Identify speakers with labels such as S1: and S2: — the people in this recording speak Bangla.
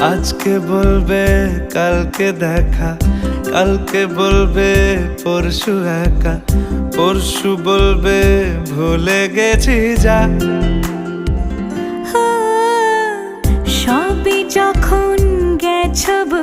S1: আজকে বলবে কালকে দেখা। কালকে বলবে পরশু একা। পরশু বলবে ভুলে গেছি যা।